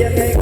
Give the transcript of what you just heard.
ยังไง